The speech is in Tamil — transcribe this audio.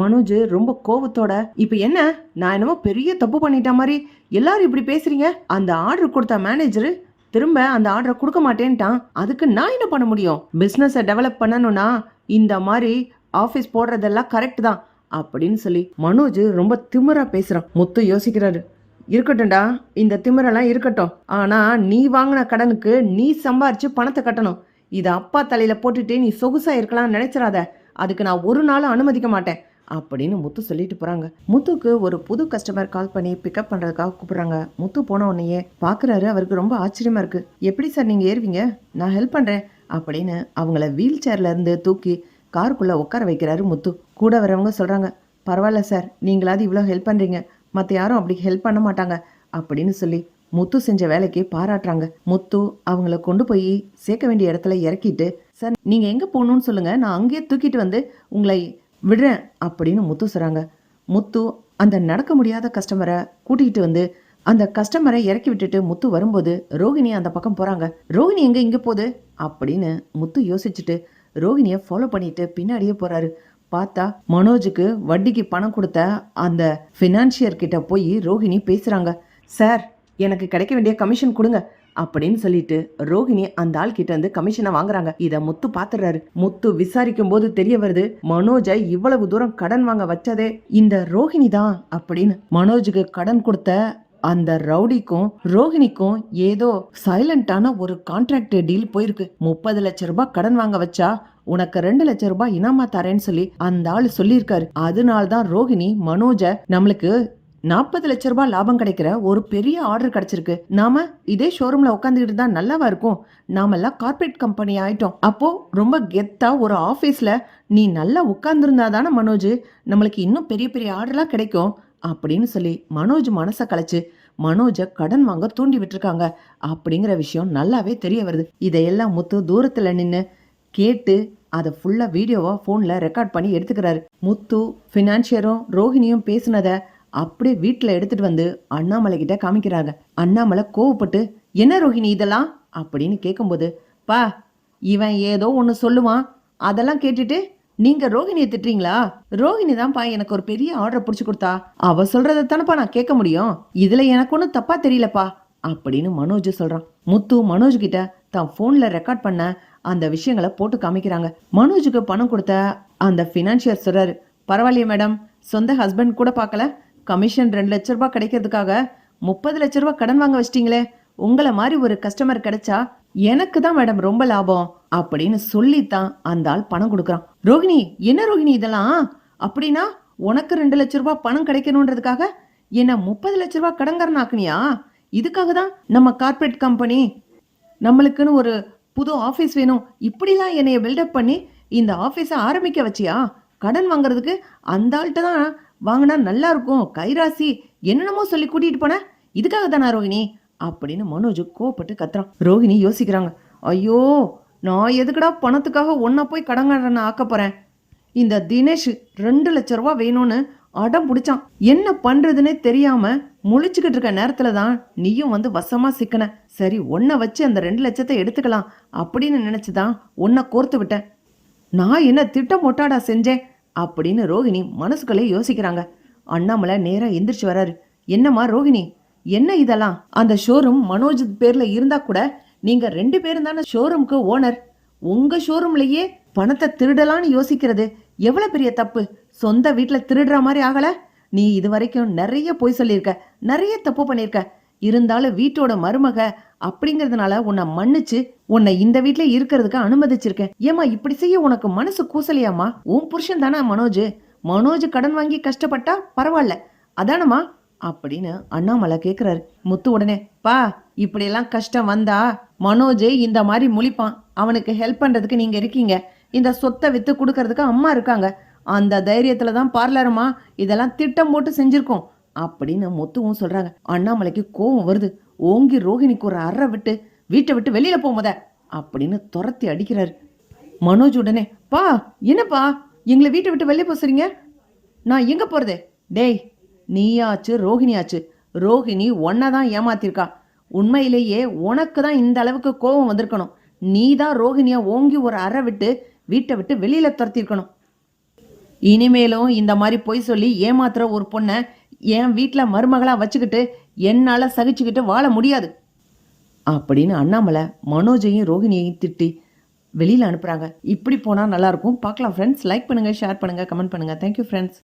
மனோஜ் ரொம்ப கோவத்தோட இப்போ என்ன? நான் என்னமோ பெரிய தப்பு பண்ணிட்ட மாதிரி எல்லாரும் இப்படி பேசுறீங்க? அந்த ஆர்டர் கொடுத்த மேனேஜரு திரும்ப அந்த ஆர்டரை கொடுக்க மாட்டேன்ட்டான். அதுக்கு நான் என்ன பண்ண முடியும்? பிஸ்னஸை டெவலப் பண்ணணும்னா இந்த மாதிரி ஆஃபீஸ் போடுறதெல்லாம் கரெக்ட் தான் அப்படின்னு சொல்லி மனோஜ் ரொம்ப திமிரா பேசுகிறான் முத்து யோசிக்கிறாரு. இருக்கட்டும்டா இந்த திமிரெல்லாம் இருக்கட்டும். ஆனால் நீ வாங்கின கடனுக்கு நீ சம்பாரிச்சு பணத்தை கட்டணும். இதை அப்பா தலையில் போட்டுட்டு நீ சொகுசாக இருக்கலாம்னு நினைச்சிடாத. அதுக்கு நான் ஒரு நாளும் அனுமதிக்க மாட்டேன். அப்படின்னு முத்து சொல்லிட்டு போறாங்க. முத்துக்கு ஒரு புது கஸ்டமர் கால் பண்ணி பிக்கப் பண்றதுக்காக கூப்பிடுறாங்க. முத்து போன உடனேயே பாக்குறாரு. அவருக்கு ரொம்ப ஆச்சரியமா இருக்கு. எப்படி சார் நீங்க ஏறுவீங்க? நான் ஹெல்ப் பண்றேன். அப்படின்னு அவங்கள வீல் சேர்ல இருந்து தூக்கி காருக்குள்ள உட்கார வைக்கிறாரு முத்து. கூட வரவங்க சொல்றாங்க பரவாயில்ல சார். நீங்களாவது இவ்வளோ ஹெல்ப் பண்றீங்க. மற்ற யாரும் அப்படி ஹெல்ப் பண்ண மாட்டாங்க. அப்படின்னு சொல்லி முத்து செஞ்ச வேலைக்கு பாராட்டுறாங்க. முத்து அவங்கள கொண்டு போய் சேர்க்க வேண்டிய இடத்துல இறக்கிட்டு சார் நீங்க எங்க போகணும்னு சொல்லுங்க. நான் அங்கேயே தூக்கிட்டு வந்து உங்களை விடுறேன் அப்படின்னு முத்து சொல்கிறாங்க முத்து அந்த நடக்க முடியாத கஸ்டமரை கூட்டிகிட்டு வந்து அந்த கஸ்டமரை இறக்கி விட்டுட்டு முத்து வரும்போது ரோஹிணி அந்த பக்கம் போகிறாங்க ரோகிணி எங்கே இங்கே போகுது? அப்படின்னு முத்து யோசிச்சுட்டு ரோகிணியை ஃபாலோ பண்ணிட்டு பின்னாடியே போகிறாரு பார்த்தா மனோஜுக்கு வட்டிக்கு பணம் கொடுத்த அந்த ஃபினான்ஷியர் கிட்ட போய் ரோகிணி பேசுகிறாங்க சார் எனக்கு கிடைக்க வேண்டிய கமிஷன் கொடுங்க. அப்படின்னு சொல்லிட்டு ரோகிணி அந்த ஆள் கிட்ட இருந்து கமிஷனை வாங்குறாங்க. இத முத்து பாத்துறாரு. முத்து விசாரிக்கும் போது தெரிய வருது மனோஜை இவ்வளவு தூரம் கடன் வாங்க வச்சதே இந்த ரோகிணி தான் அப்படின்னு மனோஜுக்கு கடன் கொடுத்த அந்த ரவுடிக்கும் ரோஹிணிக்கும் ஏதோ சைலண்டான ஒரு கான்ட்ராக்ட் டீல் போயிருக்கு. முப்பது லட்ச ரூபாய் கடன் வாங்க வச்சா உனக்கு ரெண்டு லட்ச ரூபாய் இனாமா தரேன்னு சொல்லி அந்த ஆள் சொல்லியிருக்காரு. அதனால தான் ரோஹிணி மனோஜ நம்மளுக்கு நாற்பது லட்ச ரூபாய் லாபம் கிடைக்கிற ஒரு பெரிய ஆர்டர் கிடைச்சிருக்கு. நாம இதே ஷோரூம்ல உட்காந்துக்கிட்டு தான் நல்லாவா இருக்கும்? நாமெல்லாம் கார்ப்பரேட் கம்பெனி ஆயிட்டோம். அப்போ ரொம்ப கெத்தா ஒரு ஆபீஸ்ல நீ நல்லா உட்கார்ந்துருந்தா தானே மனோஜ்? நம்மளுக்கு இன்னும் பெரிய பெரிய ஆர்டர்லாம் கிடைக்கும். அப்படின்னு சொல்லி மனோஜ் மனசை கலைச்சு மனோஜை கடன் வாங்க தூண்டி விட்டுருக்காங்க. அப்படிங்கிற விஷயம் நல்லாவே தெரிய வருது. இதையெல்லாம் முத்து தூரத்தில் நின்று கேட்டு அதை ஃபுல்லாக வீடியோவாக ஃபோனில் ரெக்கார்ட் பண்ணி எடுத்துக்கிறாரு. முத்து ஃபினான்ஷியரும் ரோஹிணியும் பேசுனதை அப்படியே வீட்டில் எடுத்துட்டு வந்து அண்ணாமலை கிட்ட காமிக்கிறாங்க. அண்ணாமலை கோவப்பட்டு என்ன ரோஹிணி இதெல்லாம்? அப்படின்னு கேட்கும்போது பா இவன் ஏதோ ஒன்று சொல்லுவான். அதெல்லாம் கேட்டுட்டு நீங்க ரோஹிணியை திட்டுறீங்களா? ரோஹிணி தான்ப்பா எனக்கு ஒரு பெரிய ஆர்டர் பிடிச்சி கொடுத்தா. அவ சொல்றதை தானப்பா நான் கேட்க முடியும். இதுல எனக்கு ஒன்றும் தப்பா தெரியலப்பா அப்படின்னு மனோஜ் சொல்றான். முத்து மனோஜ் கிட்ட தான் ஃபோன்ல ரெக்கார்ட் பண்ண அந்த விஷயங்களை போட்டு காமிக்கிறாங்க. மனோஜுக்கு பணம் கொடுத்த அந்த ஃபினான்ஷியர் சொல்றாரு பரவாயில்லையே மேடம் சொந்த ஹஸ்பண்ட் கூட பார்க்கல கமிஷன் ரெண்டு லட்ச ரூபாய் கிடைக்கிறதுக்காக முப்பது லட்ச ரூபாய் கடன் வாங்க வச்சிட்டீங்களே. உங்களை மாதிரி ஒரு கஸ்டமர் கிடைச்சா எனக்கு தான் மேடம் ரொம்ப லாபம் அப்படின்னு சொல்லித்தான் அந்த ஆள் பணம் கொடுக்குறான். ரோகிணி என்ன ரோகிணி இதெல்லாம்? அப்படின்னா உனக்கு ரெண்டு லட்ச ரூபாய் பணம் கிடைக்கணுன்றதுக்காக என்ன முப்பது லட்ச ரூபாய் கடன்காரன் ஆக்குனியா? இதுக்காக தான் நம்ம கார்ப்பரேட் கம்பெனி நம்மளுக்குன்னு ஒரு புது ஆஃபீஸ் வேணும். இப்படிலாம் என்னைய பில்டப் பண்ணி இந்த ஆஃபீஸை ஆரம்பிக்க வச்சியா? கடன் வாங்குறதுக்கு அந்த ஆள்கிட்ட தான் வாங்கினா நல்லா இருக்கும் கைராசி என்னென்னமோ சொல்லி கூட்டிட்டு போன? இதுக்காக தானா ரோஹிணி அப்படின்னு மனோஜ் கோவப்பட்டு கத்துறான். ரோஹிணி யோசிக்கிறாங்க. ஐயோ நான் எதுக்குடா பணத்துக்காக ஒன்றா போய் கடங்காரனை ஆக்க போகிறேன் இந்த தினேஷ் ரெண்டு லட்ச ரூபா வேணும்னு அடம் பிடிச்சான். என்ன பண்றதுன்னே தெரியாம முழிச்சுக்கிட்டு இருக்க நேரத்துல தான் நீயும் வந்து வசமா சிக்கன. சரி ஒன்றை வச்சு அந்த ரெண்டு லட்சத்தை எடுத்துக்கலாம் அப்படின்னு நினைச்சுதான் உன்னை கோர்த்து விட்டேன். நான் என்ன திட்டம் மொட்டாடா செஞ்சேன்? அப்படின்னு ரோகிணி மனசுக்குள்ளே யோசிக்கிறாங்க. அண்ணாமலை நேராக எந்திரிச்சு வராரு. என்னம்மா ரோகிணி என்ன இதெல்லாம்? அந்த ஷோரூம் மனோஜ் பேர்ல இருந்தா கூட நீங்க ரெண்டு பேரும் தானே ஷோரூம்க்கு ஓனர் உங்க ஷோரூம்லயே பணத்தை திருடலான்னு யோசிக்கிறது எவ்வளவு பெரிய தப்பு? சொந்த வீட்டில் திருடுற மாதிரி ஆகல? நீ இது வரைக்கும் நிறைய பொய் சொல்லியிருக்க. நிறைய தப்பு பண்ணியிருக்க. இருந்தாலும் வீட்டோட மருமக அப்படிங்கறதுனால உன்னை மன்னிச்சு உன்னை இந்த வீட்ல இருக்கிறதுக்கு அனுமதிச்சிருக்கேன். ஏமா இப்படி செய்ய உனக்கு மனசு கூசலையாமா உன் புருஷன் தானே மனோஜ்? மனோஜ் கடன் வாங்கி கஷ்டப்பட்டா பரவாயில்ல. அதானம்மா? அப்படின்னு அண்ணாமலை கேக்குறாரு. முத்து உடனே பா இப்படியெல்லாம் கஷ்டம் வந்தா மனோஜ் இந்த மாதிரி முழிப்பான். அவனுக்கு ஹெல்ப் பண்றதுக்கு நீங்க இருக்கீங்க. இந்த சொத்தை வித்து கொடுக்கறதுக்கு அம்மா இருக்காங்க. அந்த தைரியத்துல தான் பார்லருமா இதெல்லாம் திட்டம் போட்டு செஞ்சிருக்கோம். அப்படின்னு முத்துவும் சொல்றாங்க. அண்ணாமலைக்கு கோவம் வருது. ஓங்கி ரோஹிணிக்கு ஒரு அறை விட்டு வீட்டை விட்டு வெளியில போமத அப்படின்னு துரத்தி அடிக்கிறாரு. மனோஜ் உடனே பா என்னப்பா? எங்களை வீட்டை விட்டு வெளியே போசுறீங்க? நான் எங்க போறது? டேய் நீயாச்சு ரோஹிணியாச்சு. ரோஹிணி ஒன்னை தான் ஏமாத்திருக்கா. உண்மையிலேயே உனக்கு தான் இந்த அளவுக்கு கோபம் வந்திருக்கணும். நீ தான் ரோஹிணியா ஓங்கி ஒரு அறை விட்டு வீட்டை விட்டு வெளியில துரத்திருக்கணும். இனிமேலும் இந்த மாதிரி பொய் சொல்லி ஏமாத்துற ஒரு பொண்ணை என் வீட்டில் மருமகளாக வச்சுக்கிட்டு என்னால் சகிச்சுக்கிட்டு வாழ முடியாது. அப்படின்னு அண்ணாமலை மனோஜையும் ரோஹிணியையும் திட்டி வெளியில் அனுப்புகிறாங்க இப்படி போனால் நல்லாயிருக்கும் பார்க்கலாம் ஃப்ரெண்ட்ஸ் லைக் பண்ணுங்கள் ஷேர் பண்ணுங்கள் கமெண்ட் பண்ணுங்கள் தேங்க்யூ ஃப்ரெண்ட்ஸ்